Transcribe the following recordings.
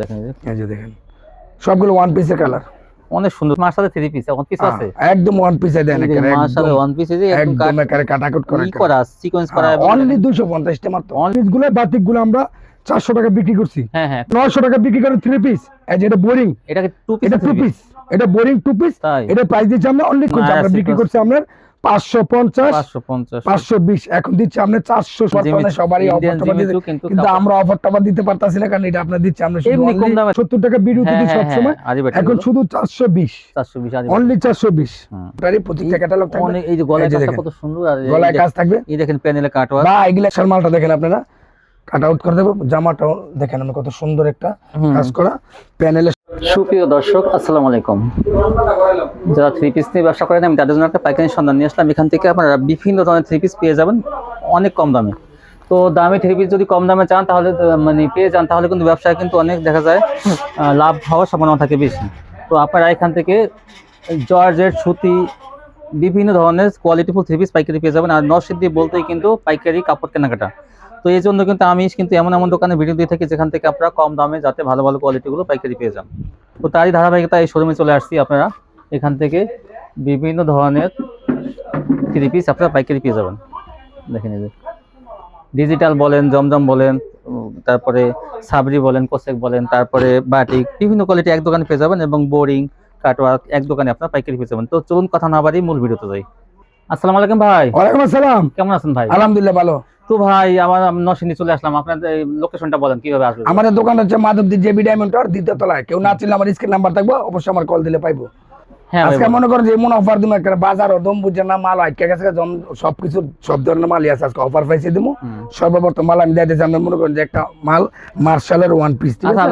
দেখেন এই যে, দেখেন। সবগুলো ওয়ান পিসের কালার অনেক সুন্দর। মার সাথে থ্রি পিস এখন পিস আছে? একদম ওয়ান পিসে দেন মার সাথে ওয়ান পিস এই একদম একেবারে কাটাকুট করে করা সিকোয়েন্স করা অনলি দুশো পঞ্চাশ টাকা মাত্র। অনলি গুলো বাতিকগুলো আমরা চারশো টাকা বিক্রি করছি। হ্যাঁ হ্যাঁ। নয়শো টাকা বিক্রি করে থ্রি পিস এই যে এটা বোরিং এটাকে টু পিস এটা টু পিস এটা বোরিং টু পিস এটা প্রাইস দিচ্ছি আমরা অনলি আমরা বিক্রি করছি আমরা পাঁচশো পঞ্চাশ পাঁচশো বিশ। এখন দিচ্ছি আমরা চারশো সবারই Indian অফার Jimmy Choo কিন্তু কিন্তু আমরা অফার দিতে পারতাছি না কারণ এটা আপনার দিচ্ছি আমরা এমনি কম দামে- সত্তর টাকা বিডিও দিচ্ছি সবসময়। এখন শুধু চারশো বিশ। চারশো বিশ আদি অনলি চারশো বিশ। প্রত্যেকটা ক্যাটালগ থাকবে। এই যে গলায় এই যে কাজটা দেখেন। কত সুন্দর গলায় কাজ থাকবে। এই দেখেন প্যানেলে কাটওয়ার বা এগুলা মালটা দেখেন আপনারা। কাট আউট করে দেবো। জামাটাও দেখেন আমি কত সুন্দর একটা কাজ করা। প্যানেলে সুপ্রিয় দর্শক, আসসালামু আলাইকুম। যারা থ্রি পিস নিয়ে ব্যবসা করেন, আমি তাদের জন্য একটা পাইকারি সন্ধান নিয়ে আসলাম। এখান থেকে আপনারা বিভিন্ন ধরনের থ্রি পিস পেয়ে যাবেন, অনেক কম দামে। তো দামে থ্রি পিস যদি কম দামে চান, তাহলে মানে পেয়ে যান, তাহলে কিন্তু ব্যবসায় কিন্তু অনেক দেখা যায় লাভ হওয়ার সম্ভাবনা থাকে বেশি। তো আপনারা এখান থেকে জর্জের সুতি, বিভিন্ন ধরনের কোয়ালিটিফুল থ্রি পিস পাইকারি পেয়ে যাবেন। আর নরসিদ্ধি বলতেই কিন্তু পাইকারি কাপড় কেনাকাটা। তো এই জন্য কিন্তু আমি কিন্তু এমন এমন দোকানে ভিডিও দিয়ে থাকি যেখান থেকে আপনারা কম দামে যাতে ভালো ভালো কোয়ালিটিগুলো পাইকারি পেয়ে যান। তো তারই ধারাবাহিকতা এই শোরুমে চলে আসছি আপনারা। এখান থেকে বিভিন্ন ধরনের থ্রি পিস আপনারা পাইকারি পেয়ে যাবেন। দেখেন এই ডিজিটাল বলেন জমজম বলেন তারপরে সাবরি বলেন কোসেক বলেন তারপরে বাটিক বিভিন্ন কোয়ালিটি এক দোকানে পেয়ে যাবেন এবং বোরিং কাটওয়ার্ক এক দোকানে আপনারা পাইকারি পেয়ে যাবেন। তো চলুন কথা না বাড়ি মূল ভিডিওতে যাই। আসসালামু আলাইকুম ভাই। ওয়ালাইকুম আসসালাম। কেমন আছেন ভাই? আলহামদুলিল্লাহ ভালো। তো ভাই আমার নরসিংদী চলে আসলাম। আপনাদের লোকেশনটা বলেন কীভাবে আসবে? আমাদের দোকান হচ্ছে মাধবদী জেবি ডায়মন্ড টাওয়ার দ্বিতীয় তলায়। কেউ না চিনলে আমার স্ক্রিন নাম্বার থাকব অবশ্যই আমার কল দিলে পাইবো। হ্যাঁ আজকে মনে করেন যে এমন অফার দিবো একটা বাজার ও দম বুঝে না মাল আটকে গেছে সবকিছু সব ধরনের মালই আছে আজকে অফার পাইছে দিবো। সর্বপ্রথম মাল আমি আমরা মনে করেন যে একটা মাল মার্শালের ওয়ান পিস আচ্ছা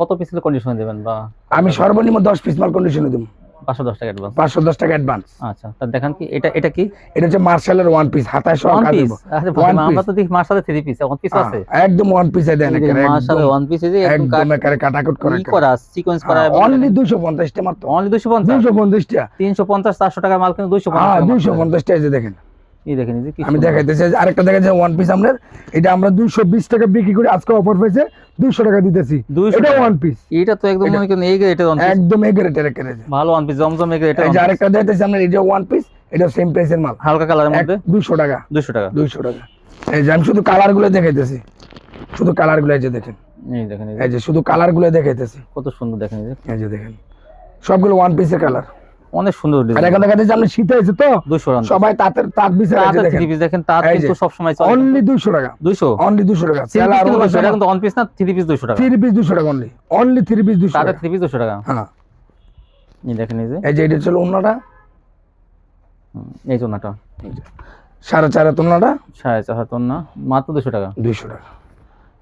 কত পিসের কন্ডিশন দেবেন বা? আমি সর্বনিম্ন দশ পিস মাল কন্ডিশনে দিব পাঁচশো দশ টাকা অ্যাডভান্স পাঁচশো দশ টাকা অ্যাডভান্স আচ্ছা তা দেখান কি এটা এটা কি? এটা হচ্ছে মার্শালের ওয়ান পিস হাতায় সহ কাজ পিস দেবো। One ভাই, আমরা তো দেখি মার সাথে থ্রি পিস ওয়ান পিস আছে। একদম ওয়ান পিসে দেন একেবারে, মার সাথে একদম ওয়ান পিস যে একদম একদম একেবারে কাটাকুট করে করা সিকোয়েন্স করা অনলি দুশো পঞ্চাশ টাকা মাত্র। অনলি দুশো পঞ্চাশ? দুশো পঞ্চাশ টাকা তিনশো পঞ্চাশ চারশো টাকার মাল কিন্তু দুইশো হ্যাঁ পঞ্চাশ দুশো পঞ্চাশ টাকা এই যে দেখেন। এই দেখেন এই যে কি আমি। দেখাইতেছি আরেকটা দেখাচ্ছি ওয়ান পিস আমরা এটা আমরা দুইশো বিশ টাকা বিক্রি করি আজকে অফার পেয়েছে। দুইশো টাকা দিতেছি। 200 এটা। ওয়ান পিস এইটা তো একদম মনে করেন এটা ওয়ান পিস একদম এগেরে টেরে কেড়েছে ভালো ওয়ান পিস জমজম এই এটা এই যে আরেকটা দেখাইতেছি আমরা এটা ওয়ান পিস এটা সেম প্রাইসের মাল। হালকা কালারের মধ্যে? দুইশো টাকা। দুশো টাকা। দুইশো টাকা। এই যে আমি শুধু কালারগুলো দেখাইতেছি। শুধু কালারগুলো এই যে দেখেন। এই দেখেন এই যে, শুধু কালারগুলো দেখাইতেছি। কত সুন্দর দেখেন এই যে। দেখেন। সবগুলো ওয়ান পিসের কালার অনেক সুন্দর আর ডিজাইন এখন দেখাচ্ছি আমরা শীতে হয়েছে তো দুশো রান সবাই তাঁতের তাঁত বিছে তাঁতের দেখেন। পিস দেখেন তাঁত এই যে, কিন্তু চলে। অনলি দুইশো টাকা। দুইশো? অনলি দুশো টাকা। থ্রি পিস কিন্তু 200 এটা কিন্তু ওয়ান পিস না থ্রি পিস দুশো টাকা। থ্রি পিস দুশো টাকা অনলি অনলি থ্রি পিস দুশো তাদের টাকা। থ্রি পিস দুশো টাকা। হ্যাঁ। এই দেখেন এই যে। এই যে এটা ছিল অন্যটা হুম, এই জন্যটা সাড়ে চার সাড়ে মাত্র টাকা। দুইশো টাকা।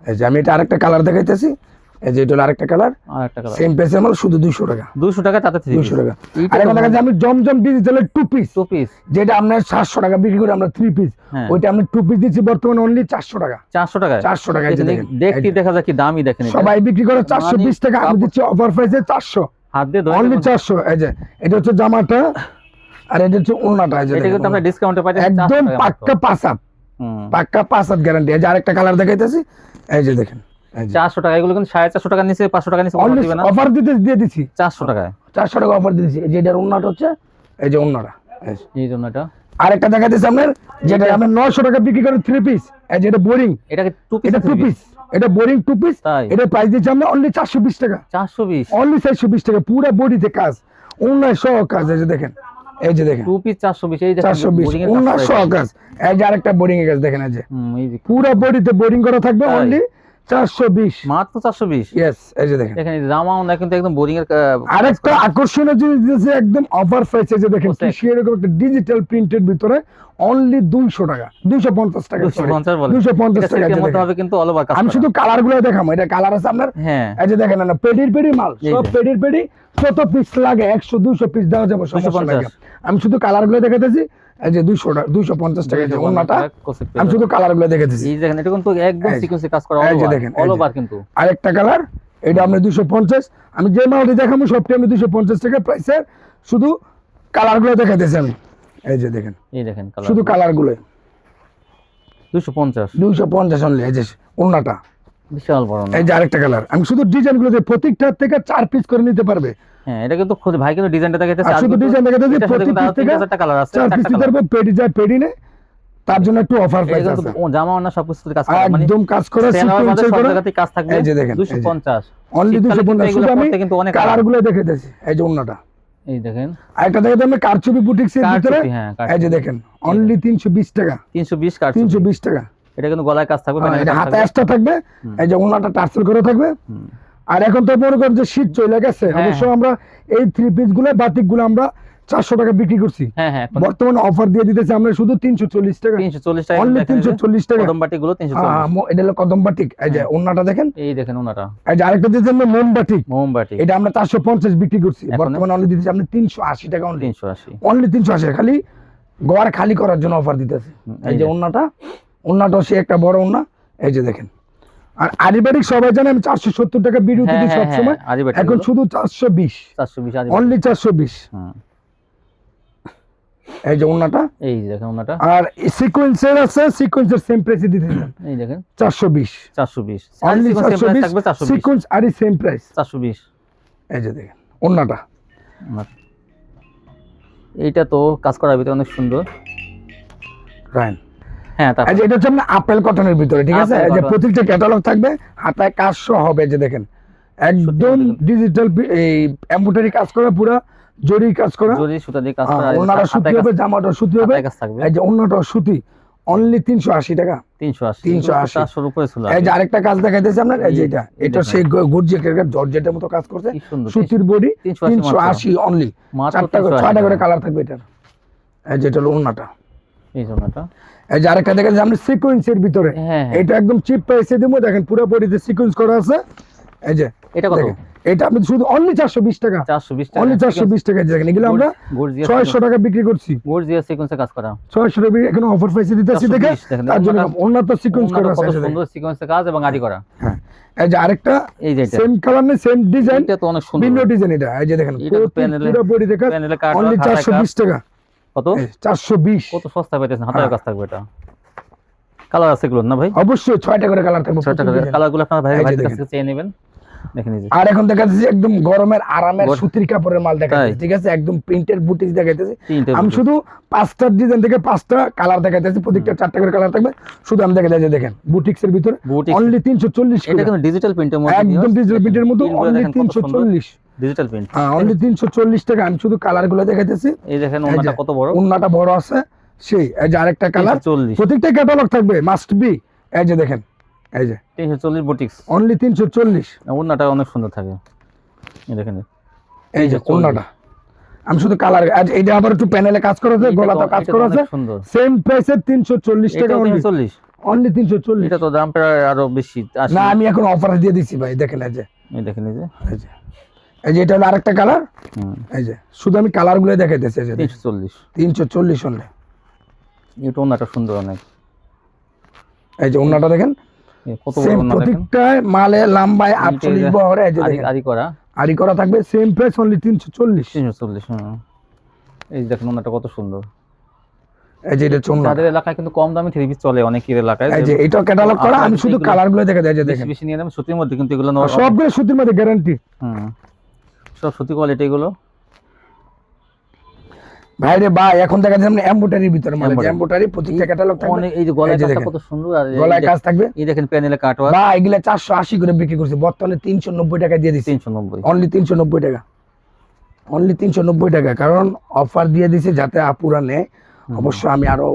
এই যে আমি এটা আরেকটা কালার দেখাইতেছি। এই যে এটা হলো আরেকটা কালার আর একটা কালার সেম মাল শুধু দুইশো টাকা। দুশো টাকা তাতে থ্রি দুইশো টাকা। আর এখন দেখা আমি জমজম ডিজিটালের টু পিস যেটা টাকা বিক্রি করে আমরা পিস হ্যাঁ। ওইটা পিস দিচ্ছি বর্তমানে অনলি চারশো টাকা। চারশো টাকা। চারশো টাকা এই যে দেখেন দেখতে দেখা যায় কি দামই দেখেন সবাই বিক্রি করে চারশো বিশ টাকা আমি কাপড়- দিচ্ছি অফার প্রাইসে চারশো। হাত দিয়ে ধরে অনলি দেখুন। চারশো। এই যে এটা হচ্ছে জামাটা আর এটা হচ্ছে ওড়নাটা এই যে এটা কিন্তু আমরা ডিসকাউন্টে পাই একদম পাক্কা গ্যারান্টি এই যে আরেকটা কালার দেখাইতেছি। এই যে দেখেন। চারশো টাকা এগুলো কিন্তু সাড়ে চারশো টাকা নিচে পাঁচশো টাকা নিচে অফার দিতে দিয়ে দিচ্ছি চারশো টাকায়? চারশো টাকা অফার দিতেছি। এই যে এটার ওড়নাটা হচ্ছে এই যে ওড়নাটা। এই যে। এটা আরেকটা দেখাইতেছি আপনার যেটা আমরা নয়শো টাকা বিক্রি করে থ্রি পিস এই যে এটা বোরিং এটাকে টু পিস এটা টু পিস এটা বোরিং টু পিস এটা প্রাইস দিচ্ছি আমরা অনলি চারশো বিশ টাকা। চারশো বিশ? অনলি চারশো বিশ টাকা পুরো বডিতে কাজ। অন্যায় সহ কাজ এই যে দেখেন। এই যে দেখেন। টু পিস চারশো বিশ এই চারশো বিশ। কাজ সহ কাজ। এই যে আরেকটা বোরিং এর কাজ দেখেন এই যে। পুরো বডিতে বোরিং করা থাকবে অনলি চারশো বিশ। মাত্র চারশো বিশ? ইয়েস এই যে দেখেন। দেখেন জামাও না কিন্তু একদম বোরিং এর আরেকটা আকর্ষণীয় জিনিস দিয়েছে একদম অফার প্রাইসে যে দেখেন কি এরকম একটা ডিজিটাল প্রিন্টের ভিতরে অনলি দুইশো টাকা দুইশো পঞ্চাশ টাকা বলে। মধ্যে হবে কিন্তু অল ওভার আমি শুধু কালারগুলো দেখাবো এটা কালার আছে আপনার? হ্যাঁ। এই যে দেখেন না পেডির পেডি মাল সব পেডির পেডি কত পিস লাগে পিস দেওয়া যাবে সমস্যা নাই 250 আমি শুধু কালারগুলো দেখাতেছি এই যে দুইশো টাকা দুইশো পঞ্চাশ টাকা যে অন্যটা আমি শুধু কালারগুলো এই দেখেন এটা কিন্তু একদম সিকোয়েন্সে কাজ করা অল ওভার কিন্তু। আরেকটা কালার এটা আপনি দুশো পঞ্চাশ। আমি যে মালটি দেখাবো সবটি আমি দুশো পঞ্চাশ টাকা প্রাইসের শুধু কালারগুলো দেখাইতেছি আমি। এই যে দেখেন এই দেখেন কালার শুধু কালারগুলো দুশো পঞ্চাশ। দুইশো পঞ্চাশ অনলি এই যে অন্যটা বিশাল বড় এই যে আরেকটা কালার আমি শুধু থেকে চার পিস করে নিতে পারবে। হ্যাঁ এটা কিন্তু খুব ভাই কিন্তু ডিজাইনটা আর শুধু ডিজাইন পিস থেকে কালার আছে চার পিস পেডি যায় তার জন্য একটু অফার প্রাইস আছে। জামা অন্য সবকিছু কাজ করে মানে একদম কাজ করা সব করা। জায়গাতেই কাজ থাকবে এই যে দেখেন, 250 অনলি শীতকালে দুশো কিন্তু পঞ্চাশ এগুলো শুধু আমি কিন্তু অনেক কালারগুলো দেখে দিয়েছি এই যে এই দেখেন। আরেকটা দেখে আমি কারচুপি বুটিক্স এর ভিতরে। কারচুপি, হ্যাঁ, কারচুপি। এই যে দেখেন অনলি তিনশো বিশ টাকা। 320 কাট তিনশো বিশ টাকা। এটা কিন্তু গলায় কাজ থাকবে হ্যাঁ, কাজ হাতে থাকবে। থাকবে এই যে ওনাটা টার্সেল করে থাকবে। আর এখন তো মনে করেন যে শীত চলে গেছে হ্যাঁ, অবশ্য আমরা এই থ্রি পিসগুলো বাতিকগুলো আমরা চারশো টাকা বিক্রি করছি। হ্যাঁ বর্তমানে অফার দিয়ে দিতেছে আমরা শুধু তিনশো চল্লিশ টাকা। 340 টাকা অনলি দেখেন এই তিনশো চল্লিশ টাকা। কদম বাটি গুলো 340 হ্যাঁ, এটা হলো কদম বাটিক। এই যে ওনাটা দেখেন। এই দেখেন ওনাটা এই যে আরেকটা দিয়েছে আমরা মোম বাটিক। মোমবাটি। এটা আমরা চারশো পঞ্চাশ বিক্রি করছি। বর্তমানে অনলি দিতেছি আপনি তিনশো আশি টাকা অনলি 380 অনলি তিনশো আশি খালি গোয়ার খালি করার জন্য অফার দিতেছে। এই যে যে। ওন্নাটা সে একটা বড় ওন্না এই যে দেখেন। আর আরিবারিক সবাই জানে আমি চারশো সত্তর টাকা ভিডিও হ্যাঁ, দিই হ্যাঁ, সবসময়। হ্যাঁ, এখন শুধু চারশো বিশ। 420 আদি অনলি চারশো বিশ। এই যে ওন্নাটা এই দেখেন ওনাটা আর সিকোয়েন্সের আছে সিকোয়েন্সের সেম প্রাইসে দিতে এই দেখেন। চারশো বিশ। 420 অনলি আর চারশো বিশ থাকবে 420 সিকোয়েন্স আর সেম প্রাইস 420 এই যে দেখেন ওনাটা। এইটা তো কাজ করার ভিতরে অনেক সুন্দর। রাইন হ্যাঁ এটা হচ্ছে আপেল কটনের ভিতরে ঠিক আছে? যে প্রত্যেকটা ক্যাটালগ থাকবে হাতায় কাজ সহ হবে যে দেখেন। একদম ডিজিটাল এই এমব্রয়ডারি কাজ করা পুরো জরি কাজ করা। জরি সুতা দিয়ে কাজ করা ওনারা সুতি হবে জামাটা সুতি হবে। এই যে অন্যটা সুতি অনলি তিনশো আশি টাকা। 380 380 400 উপরে ছিল এই যে আরেকটা কাজ দেখাইতেছে আপনার এই যে এটা। এটা। সেই জর্জেটের মতো কাজ করছে। সুতির বডি 380 তিনশো আশি অনলি চারটা করে 380 ছয়টা করে কালার থাকবে এটার। এই যে এটা হলো ওন্নাটা এই এই যে আরেকটা দেখাচ্ছে আপনি সিকোয়েন্সের ভিতরে। হ্যাঁ হ্যাঁ। এটা একদম চিপ প্রাইসে দেবো দেখেন পুরো বডিতে সিকোয়েন্স করা আছে। এই যে এটা কত? এটা আপনি শুধু অনলি চারশো বিশ টাকা। 420 টাকা। অনলি চারশো বিশ টাকা দেখেন এগুলো আমরা গর্জিয়াস ছয়শো টাকা বিক্রি করছি। গর্জিয়াস সিকোয়েন্সে কাজ করা। ছয়শো টাকা এখন অফার প্রাইসে দিতেছি দেখে 420 দেখেন, তার জন্য ওনাটা- অন্য তো সিকোয়েন্স করা আছে কত যে দেখেন। সুন্দর সিকোয়েন্সে কাজ এবং আদি করা। হ্যাঁ এই যে আরেকটা এই যে এটা। সেম কালার নেই সেম ডিজাইন এটা তো অনেক সুন্দর। ভিন্ন ডিজাইন এটা এই যে দেখেন তো প্যানেলে- পুরো বডি দেখা অনলি হাতায় চারশো কাজ। বিশ টাকা। কত? চারশো বিশ। কত সস্তা পাইতেছেন? হাতের হ্যাঁ। কাজ থাকবে এটা। কালার আছে এগুলো না ভাই? অবশ্যই ছয়টা করে কালার থাকবে ছয়টা প্রচুর design। কালারগুলো আপনার ভাই ভাইয়ের কাছ চেয়ে নেবেন। দেখেন এই আর এখন দেখা যাচ্ছে একদম গরমের আরামের সুতির কাপড়ের মাল দেখা যাচ্ছে ঠিক আছে? একদম প্রিন্টের বুটিক দেখাইতেছে। আমি শুধু পাঁচটা ডিজাইন থেকে পাঁচটা কালার দেখাইতেছি প্রত্যেকটা চারটা করে কালার থাকবে। শুধু আমি দেখা যাচ্ছে দেখেন বুটিক্স এর ভিতরে। অনলি তিনশো চল্লিশ এটা কিন্তু ডিজিটাল প্রিন্টের মধ্যে একদম ডিজিটাল প্রিন্টের মতো অনলি তিনশো চল্লিশ। ডিজিটাল প্রিন্ট হ্যাঁ অনলি তিনশো চল্লিশ টাকা। আমি শুধু কালারগুলো দেখাইতেছি। এই দেখেন কত বড়? ওন্নাটা বড় আছে। সেই এই যে আরেকটা কালার 340 প্রত্যেকটা ক্যাটালগ থাকবে মাস্ট বি এই যে দেখেন এই যে। 340 বুটিক্স অনলি তিনশো চল্লিশ। ওনাটা অনেক সুন্দর থাকে। এই দেখেন। এই যে 340 ওন্নাটা আমি শুধু কালার এইটা আবার একটু প্যানেলে কাজ করা আছে গলাতে কাজ করা আছে সেম প্রাইসে তিনশো চল্লিশ টাকা এটা অনলি 340 অনলি তিনশো চল্লিশ। এটা তো দাম প্রায় আরও বেশি। না আমি এখন অফার দিয়ে দিচ্ছি ভাই দেখেন এই যে। এই দেখেন এই যে। এই যে এটা হলো আরেকটা কালার এই যে শুধু আমি কালারগুলো দেখাইতেছি যে 340 তিনশো চল্লিশ। অনলি এটা ওনাটা সুন্দর অনেক। এই যে ওন্নাটা দেখেন। কত বড় সেম ওনা দেখেন? প্রত্যেকটায় মালে লাম্বায় আটচল্লিশ বহরে এই যে আদি করা আরি করা থাকবে সেম প্রাইস অনলি তিনশো চল্লিশ। 340 এই যে দেখেন ওনাটা কত সুন্দর। এই যে এটা এলাকায় কিন্তু কম দামে থ্রি পিস চলে অনেকের এলাকায়। এই যে এটা ক্যাটালগ করা আমি শুধু দেখা যায় যে বেশি দেখেন। বেশি নিয়ে নেবেন সুতির মধ্যে কিন্তু এগুলো সবগুলো সুতির মধ্যে গ্যারান্টি হুম। সব সুতি কোয়ালিটি এগুলো ভাইরে ভাই এখন দেখা যাচ্ছে এম্বোটারির ভিতরে মানে। এম্বোটারি প্রত্যেকটা ক্যাটালগ থাকবে। এই যে গলায় কাজটা কত সুন্দর আর গলায় কাজ থাকবে। এই দেখেন প্যানেলে কাটওয়ার বা এগুলা চারশো আশি করে বিক্রি করছে। বর্তমানে তিনশো নব্বই টাকা দিয়ে দিচ্ছে 390 অনলি তিনশো নব্বই টাকা। অনলি তিনশো নব্বই টাকা। কারণ অফার দিয়ে দিছে যাতে আপুরা নেয়। অবশ্য আমি আরও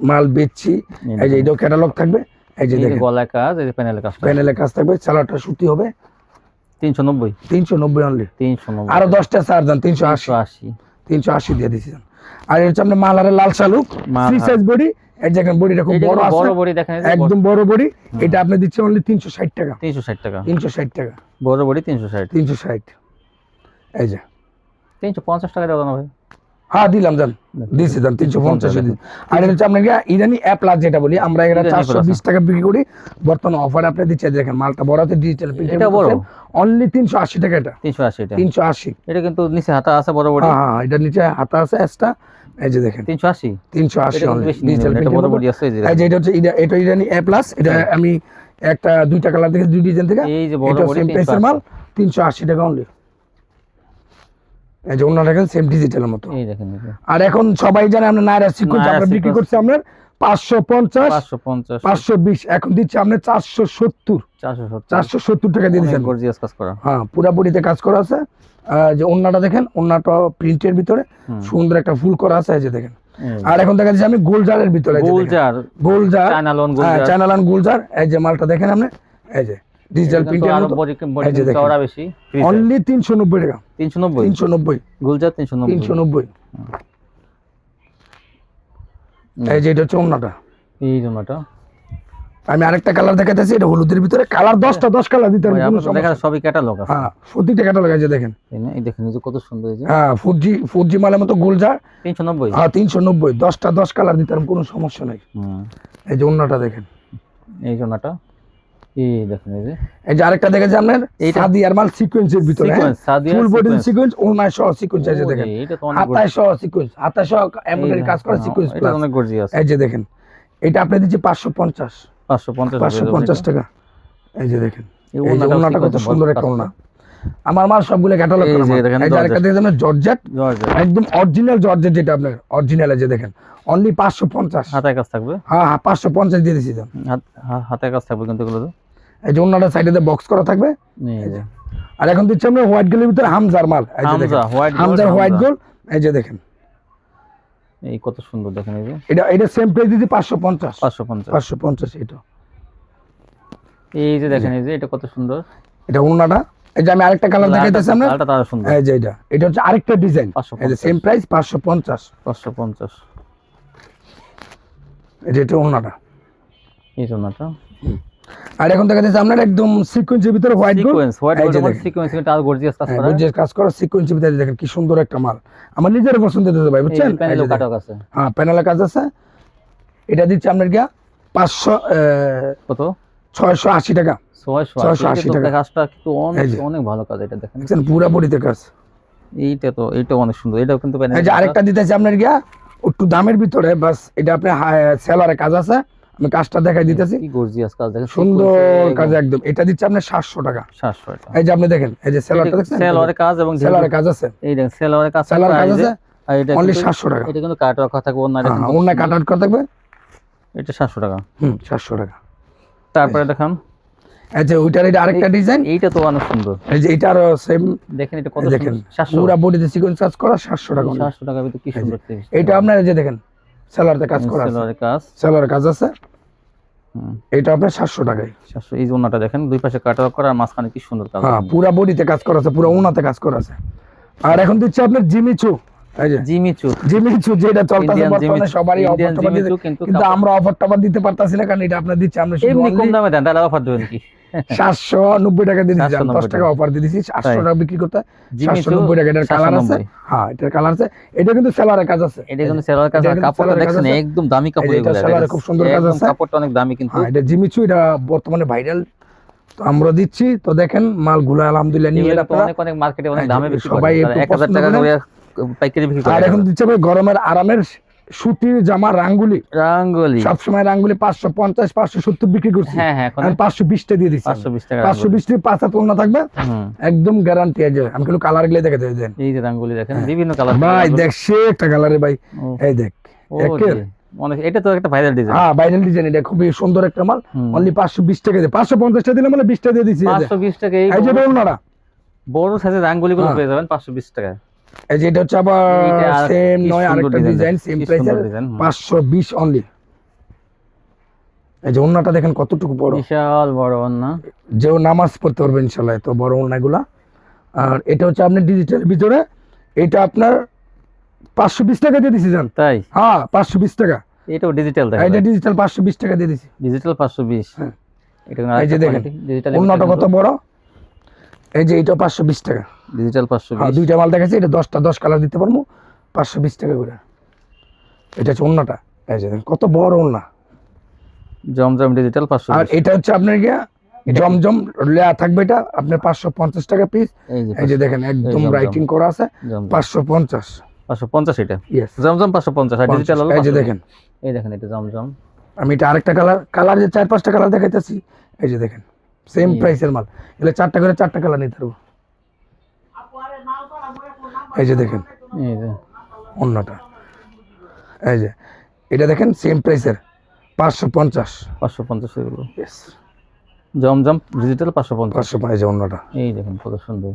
মাল বেচছি। এই যে এটাও ক্যাটালগ থাকবে। এই যে দেখেন। গলায় কাজ এই যে প্যানেলে কাজটা। প্যানেলে কাজ থাকবে সালোয়ারটা সুতি হবে। 390 তিনশো নব্বই অনলি 390 আরও দশটা চার যান তিনশো আশি। আশি। তিনশো আশি দিয়ে দিছি আর এর সামনে মালারে লাল শালুক। সাইজ বডি এর দেখেন বডিটা খুব বড় আছে। বড় বড়ি দেখেন একদম বড় বডি এটা আপনি দিচ্ছে অনলি তিনশো ষাট টাকা। 360 টাকা। তিনশো ষাট টাকা। বড় বড়ি 360 তিনশো ষাট। এই যে। 350 টাকা দাও না ভাই হ্যাঁ দিলাম যান দিছি যান তিনশো পঞ্চাশ আর এটা হচ্ছে আপনাকে ইরানি অ্যাপ্লাস যেটা বলি আমরা ইরানি চারশো plus, বিশ টাকা বিক্রি করি। বর্তমানে অফার আপনি দিচ্ছে দেখেন মালটা বড় আছে ডিজিটাল এটা বড়? অনলি তিনশো আশি টাকা এটা। 380 এটা। তিনশো আশি। এটা কিন্তু নিচে হাতা আছে বড় বড়ি? হ্যাঁ হ্যাঁ এটা নিচে হাতা আছে এক্সট্রা। এই যে দেখেন। তিনশো আশি? এটা নিয়ে বড় আছে এই যে এটা হচ্ছে এটা ইরানি এ প্লাস এটা আমি একটা দুইটা কালার দেখে দুই ডিজাইন থেকে এই যে বড় এটা বড়ি মাল তিনশো আশি টাকা অনলি এই যে অন্য দেখেন সেম ডিজিটালের মতো। এই দেখেন আর এখন সবাই জানে আমরা নাইরা সিকুয়েন্স আমরা বিক্রি। করছি। আমরা পাঁচশো পঞ্চাশ পাঁচশো পঞ্চাশ। পাঁচশো বিশ এখন দিচ্ছি আমরা চারশো সত্তর। চারশো সত্তর। চারশো সত্তর টাকা দিয়ে দিচ্ছেন। গর্জিয়াস কাজ করা। হ্যাঁ পুরাপুরিতে কাজ করা আছে। যে অন্যটা দেখেন অন্যটা প্রিন্টের ভিতরে সুন্দর একটা ফুল করা আছে এই যে দেখেন। আর এখন দেখা যাচ্ছে আমি গোলজারের ভিতরে। গুলজার গোলজার চায়না লোন হ্যাঁ চ্যানেল গুলজার এই যে মালটা দেখেন আপনি এই যে। ডিজিটাল প্রিন্টের মতো। বডি এই যে দেখেন। চওড়া বেশি। অনলি তিনশো নব্বই টাকা। তিনশো নব্বই? তিনশো নব্বই। গুলজার তিনশো নব্বই। তিনশো নব্বই। এই যে এটা হচ্ছে অন্যটা এই জন্যটা আমি আরেকটা কালার দেখাতেছি এটা হলুদের ভিতরে। কালার দশটা দশ কালার দিতে পারব, কোনো সমস্যা সবই ক্যাটালগ আছে। হ্যাঁ প্রতিটা কাটার আছে দেখেন? এই দেখেন এই যে কত সুন্দর এই যে। হ্যাঁ ফোর জি ফোর জি মালের মতো তিনশো নব্বই? হ্যাঁ তিনশো নব্বই। দশটা দশ কালার দিতে পারব, কোনো সমস্যা নাই। হুম। এই যে অন্যটা দেখেন। এই জন্যটা এই দেখেন এই যে। এই যে আরেকটা দেখেছে আপনার সাদিয়ার মাল সিকোয়েন্সের ভিতরে sequence Sadia full body sequence ওনায় সহ সিকোয়েন্স আছে দেখেন। এটা তো অনেক হাতায় সহ সিকোয়েন্স হাতায় সহ এমব্রয়ডারি কাজ করা সিকোয়েন্স প্লাস অনেক গর্জিয়াস এই যে দেখেন এটা আপনি দিচ্ছি পাঁচশো পঞ্চাশ। পাঁচশো পঞ্চাশ পাঁচশো পঞ্চাশ টাকা। এই যে দেখেন এই এই যে ওড়নাটাও ওনাটা কত সুন্দর একটা ওনা আমার মাল সবগুলো ক্যাটালগ করা দেখেন, এই আরেকটা দেখেন জর্জেট একদম অরিজিনাল জর্জেট যেটা আপনার অরিজিনাল যে দেখেন। অনলি পাঁচশো পঞ্চাশ। হাতায় কাজ থাকবে? হ্যাঁ হ্যাঁ পাঁচশো পঞ্চাশ দিয়ে দিচ্ছি তো। হাত- কাজ থাকবে কিন্তু এগুলো তো? এই যে অন্যটা সাইডে বক্স করা থাকবে। আর এখন দিচ্ছি আমরা হোয়াইট গোলের ভিতরে হামজার মাল। হামজার হোয়াইট গোল এই যে দেখেন। এই কত সুন্দর দেখেন এই যে। এটা এটা সেম প্রাইস পাঁচশো পঞ্চাশ। পাঁচশো পঞ্চাশ। এটা। এই যে দেখেন এই যে। এটা কত সুন্দর। এটা অন্যটা এই যে আমি আরেকটা কালার দেখাইতেছি আমরা লালটা তারা সুন্দর। এই যে এটা। এটা হচ্ছে আরেকটা ডিজাইন এই যে সেম প্রাইস পাঁচশো পঞ্চাশ। পাঁচশো পঞ্চাশ। এই যে এটা অন্যটা এই জন্যটা আর এখন দেখা যাচ্ছে আপনার একদম সিকোয়েন্সের ভিতরে হোয়াইট সিকোয়েন্স হোয়াইট গোল্ড দেখেন। সিকোয়েন্স কিন্তু আরও গর্জিয়াস কাজ করা। বুঝে কাজ করা সিকোয়েন্সের ভিতরে দেখেন কি সুন্দর একটা মাল। আমার নিজের পছন্দ দিতে ভাই বুঝছেন? দেখেন। কাটক আছে। হ্যাঁ প্যানেলের কাজ আছে। এটা দিচ্ছে আপনার গিয়া পাঁচশো কত? ছয়শো আশি টাকা। ছয়শো ছয়শো আশি আশি টাকা। কাজটা কিন্তু অনেক অনেক ভালো কাজ এটা দেখেন। দেখছেন পুরা বডিতে কাজ। এইটা তো এইটাও অনেক সুন্দর এটাও কিন্তু প্যানেল এই যে আরেকটা দিতেছি আপনার গিয়া একটু দামের ভিতরে বাস এটা আপনি সেলারে কাজ আছে। আমি কাজটা দেখাই দিতেছি। গর্জিয়াস কাজ দেখেন সুন্দর কাজ একদম। এটা দিচ্ছে টাকা। সাতশো এটা এই যে আপনি দেখেন এই যে সেলারটা দেখছেন? সেলরের কাজ এবং সেলারে কাজ আছে। এই দেখেন সেলরের কাজ কাজ আছে? আর এটা অনলি কিন্তু- সাতশো টাকা। এটা কিন্তু থাকবে অন্য হ্যাঁ অন্য কাট আউট করা থাকবে? এটা সাতশো টাকা। হুম সাতশো টাকা। তারপরে দেখান এই যে ওইটার এটা আরেকটা ডিজাইন এইটা তো অনেক সুন্দর। এই যে এটারও সেম দেখেন এটা কত দেখেন পুরা বডিতে সিকোয়েন্স কাজ করা সাতশো টাকা only। সাতশো টাকা ভিতরে কি সুন্দর। এইটা আপনার যে দেখেন সেলারতে কাজ করা আছে। সেলরের কাজ। সেলার কাজ আছে। এটা আপনার সাতশো টাকায়। সাতশো এই দেখেন দুই পাশে কাট করা আর মাঝখানে কি সুন্দর কাজ হ্যাঁ পুরা বডিতে কাজ করা আছে পুরা উনাতে কাজ করা আছে। আর এখন দিচ্ছে আপনার জিমিচু। যেটা চলতেছে বর্তমানে সবারই অফার কিন্তু কিন্তু আমরা অফার টফার দিতে পারতাছি না কারণ এটা আপনার দিচ্ছে আমরা এমনি কম দামে দেন তাহলে অফার দেবেন কি? সাতশো নব্বই টাকা দিয়ে দিচ্ছি দশ টাকা অফার দিয়ে দিচ্ছি তাই। টাকা বিক্রি করতে। সাতশো নব্বই টাকা। এটার কালার আছে। হ্যাঁ এটার কালার আছে। এটা কিন্তু সেলারের কাজ আছে। এটা কিন্তু সেলরের কাজ কিন্তু কাপড়টা দেখছেন একদম দামি কাপড় এগুলো সেলরের খুব সুন্দর কাজ আছে। কাপড়টা অনেক দামি কিন্তু। হ্যাঁ এটা জিমিচু এটা বর্তমানে ভাইরাল তো আমরা দিচ্ছি। তো দেখেন মাল মালগুলো আলহামদুলিল্লাহ নিয়ে আপনারা অনেক অনেক মার্কেটে অনেক হ্যাঁ, দামে বিক্রি সবাই করে এক হাজার টাকা করে পাইকারি বিক্রি করে আর এখন দিচ্ছে গরমের আরামের সুতির জামা রাঙ্গুলি। রাঙ্গলি। সবসময় রাঙ্গুলি পাঁচশো পঞ্চাশ পাঁচশো সত্তর বিক্রি করছি। হ্যাঁ হ্যাঁ পাঁচশো বিশটা দিয়ে দিচ্ছি। পাঁচশো বিশ টাকা পাঁচশো বিশ থেকে পাঁচ হাত ওড়না থাকবে। একদম গ্যারান্টি আছে। আমি কিন্তু কালারগুলো দেখে দেন। এই যে রাঙ্গুলি দেখেন বিভিন্ন কালার ভাই দেখ সে একটা কালারে ভাই। এই দেখ এটা তো একটা ভাইরাল ডিজাইন হ্যাঁ ভাইরাল ডিজাইন এটা খুবই সুন্দর একটা মাল। অনলি পাঁচশো বিশ টাকা দিয়ে। পাঁচশো পঞ্চাশটা দিলে মানে বিশটা দিয়ে দিচ্ছি। পাঁচশো বিশ টাকা এই যে বড় সাইজের রাঙ্গুলি গুলো হ্যাঁ। পেয়ে যাবেন পাঁচশো বিশ টাকা এই যে এটা হচ্ছে আবার সেম নয় আরেকটা ডিজাইন সেম প্রাইসের সুন্দর design, হুম। পাঁচশো বিশ অনলি এই যে ওড়নাটা দেখেন কতটুকু বড়। বিশাল বড় না যেও নামাজ পড়তে পারবে ইনশাল্লাহ তো বড় ওড়নাগুলা আর এটা হচ্ছে আপনার ডিজিটাল ভিতরে এটা আপনার পাঁচশো বিশ টাকা দিয়ে দিছি জান। তাই? হ্যাঁ পাঁচশো বিশ টাকা। এটাও ডিজিটাল দেখা এটা ডিজিটাল পাঁচশো বিশ টাকা দিয়ে দিছি। ডিজিটাল পাঁচশো বিশ। হ্যাঁ। এটা এই যে দেখেন, ডিজিটাল ওড়নাটা কত বড়? এই যে এটা পাঁচশো বিশ টাকা। ডিজিটাল পাঁচশো হ্যাঁ দুইটা মাল দেখাচ্ছি এটা দশটা দশ কালার দিতে পারব পাঁচশো বিশ টাকা করে। এটা হচ্ছে ওড়নাটা এই যে কত বড় ওড়না জমজম ডিজিটাল পাঁচশো আর এটা হচ্ছে আপনার গিয়া জমজম লেয়া থাকবে এটা আপনার পাঁচশো পঞ্চাশ টাকা পিস এই যে দেখেন একদম রাইটিং করা আছে পাঁচশো পঞ্চাশ। পাঁচশো পঞ্চাশ এটা? জমজম পাঁচশো পঞ্চাশ আর ডিজিটাল এই যে দেখেন। এই দেখেন এটা জমজম। আমি এটা আরেকটা কালার কালার যে চার পাঁচটা কালার দেখাইতেছি এই যে দেখেন। সেম প্রাইসের মাল। এগুলো চারটা করে চারটা কালার নিতে পারব। এই যে দেখেন। এই যে। অন্যটা। এই যে। এটা দেখেন সেম প্রাইসের পাঁচশো পঞ্চাশ। পাঁচশো পঞ্চাশ এগুলো। জমজম ডিজিটাল পাঁচশো পঞ্চাশ। পাঁচশো এই যে অন্যটা। এই দেখুন কত সুন্দর।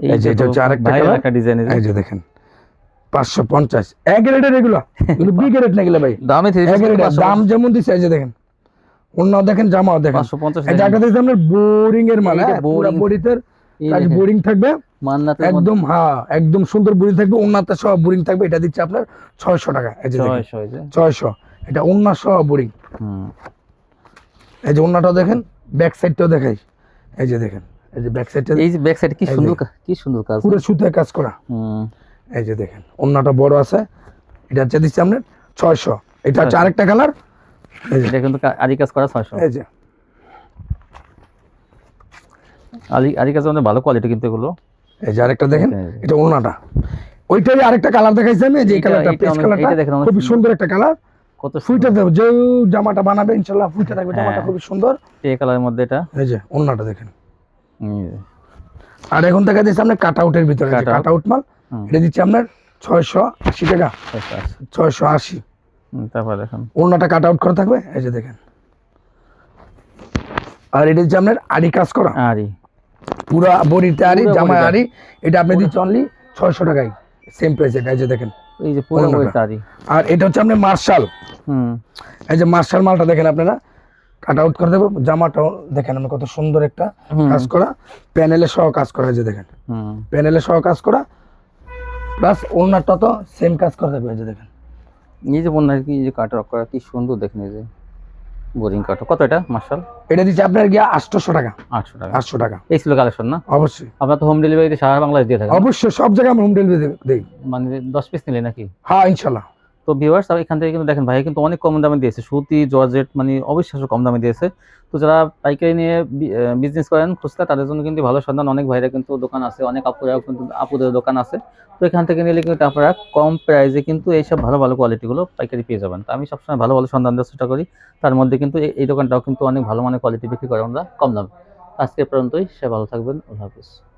এই যে এটা হচ্ছে আরেকটা। একটা ডিজাইন এই যে। দেখেন। পাঁচশো পঞ্চাশ। এক রেটের এগুলো। এগুলো বি গ্রেড না এগুলো ভাই? দামে দাম যেমন দিচ্ছে এই যে দেখেন। অন্য দেখেন জামাও দেখেন। আপনার বোরিং এর দেখেন, বোরিং থাকবে। একদম হ্যাঁ একদম সুন্দর বোরিং থাকবে। ওনাতে সহ বোরিং থাকবে এটা দিচ্ছে আপনার ছয়শো টাকা। এই যে ছয়শো এটা সহ বোরিং এই যে ওনাটাও দেখেন ব্যাক সাইডটাও দেখাই। এই যে দেখেন এই যে ব্যাক সাইডটা এই যে ব্যাক সাইড কি সুন্দর কি সুন্দর কাজ। পুরো সুতায় কাজ করা। হুম। এই যে দেখেন ওনাটা বড় আছে। এটা হচ্ছে দিচ্ছে আপনার ছয়শো। এটা হচ্ছে আরেকটা কালার এটা কিন্তু আরি কাজ করা ছয়শো। এই যে। আরি আরি কাজ ভালো কোয়ালিটি কিন্তু এগুলো। এই যে আরেকটা দেখেন এটা ওনাটা। ওইটাই আরেকটা কালার দেখাইছি আমি যে কালারটা পেস্ট কালারটা অনেক সুন্দর। একটা কালার কত দেবো যে জামাটা বানাবে ইনশাল্লাহ ফুইটা থাকবে জামাটা হ্যাঁ। খুবই সুন্দর। এই কালারের মধ্যে এটা। এই যে ওনাটা দেখেন। আর এখন দেখা যাচ্ছে আপনার কাট আউটের ভিতরে। কাট আউট মাল এটা দিচ্ছে আপনার ছয়শো আশি টাকা। ছয়শো আশি। তারপর দেখুন। ওনাটা কাট আউট করা থাকবে এই যে দেখেন। আর এটা দিচ্ছে আপনার আড়ি কাজ করা। আরি পুরো বডিতে আড়ি তে। আড়ি। এটা আপনি দিচ্ছে অনলি ছয়শো টাকায় সেম প্রাইস এটা এই যে দেখেন। এই যে পুরো অন্যটা। বইটা আরি এটা হচ্ছে আপনার মার্শাল। হুম। এই যে মার্শাল মালটা দেখেন আপনারা কাট আউট করে দেবো। জামাটাও দেখেন আমি কত সুন্দর একটা কাজ করা। প্যানেলে সহ কাজ করা এই যে দেখেন। হুম। প্যানেলে সহ কাজ করা। প্লাস ওনারটা তো সেম কাজ করা থাকবে এই যে দেখেন। এই যে বন্যা কি যে কাট রক করা কি সুন্দর দেখেন এই যে বোরিং কাট কত এটা মার্শাল? এটা দিচ্ছে আপনার গিয়া আটশোশো টাকা। আটশো টাকা। আটশো টাকা। এই ছিল কালেকশন না? অবশ্যই। আপনার তো হোম ডেলিভারিতে সারা বাংলাদেশ দিয়ে থাকে অবশ্যই সব জায়গায় আমরা হোম ডেলিভারি দেই। মানে দশ পিস নিলে নাকি? হ্যাঁ ইনশাল্লাহ। তো ভিউয়ার্স এখান থেকে কিন্তু দেখেন ভাই কিন্তু অনেক কম দামে দিয়েছে। সুতি, জর্জেট মানে অবিশ্বাস্য কম দামে দিয়েছে। তো যারা পাইকারি নিয়ে বিজনেস করেন, খুচরা, তাদের জন্য কিন্তু ভালো সন্ধান। অনেক ভাইরা কিন্তু দোকান আছে, অনেক আপুরাও কিন্তু আপুদের দোকান আছে। তো এখান থেকে নিলে কিন্তু আপনারা কম প্রাইসে কিন্তু এইসব ভালো ভালো কোয়ালিটিগুলো পাইকারি পেয়ে যাবেন। তো আমি সবসময় ভালো ভালো সন্ধান দেওয়ার চেষ্টা করি। তার মধ্যে কিন্তু এই- এই দোকানটাও কিন্তু অনেক ভালো মানের কোয়ালিটি বিক্রি করে আমরা কম দামে। আজকে পর্যন্তই। সে ভালো থাকবেন। আল্লাহ হাফিজ।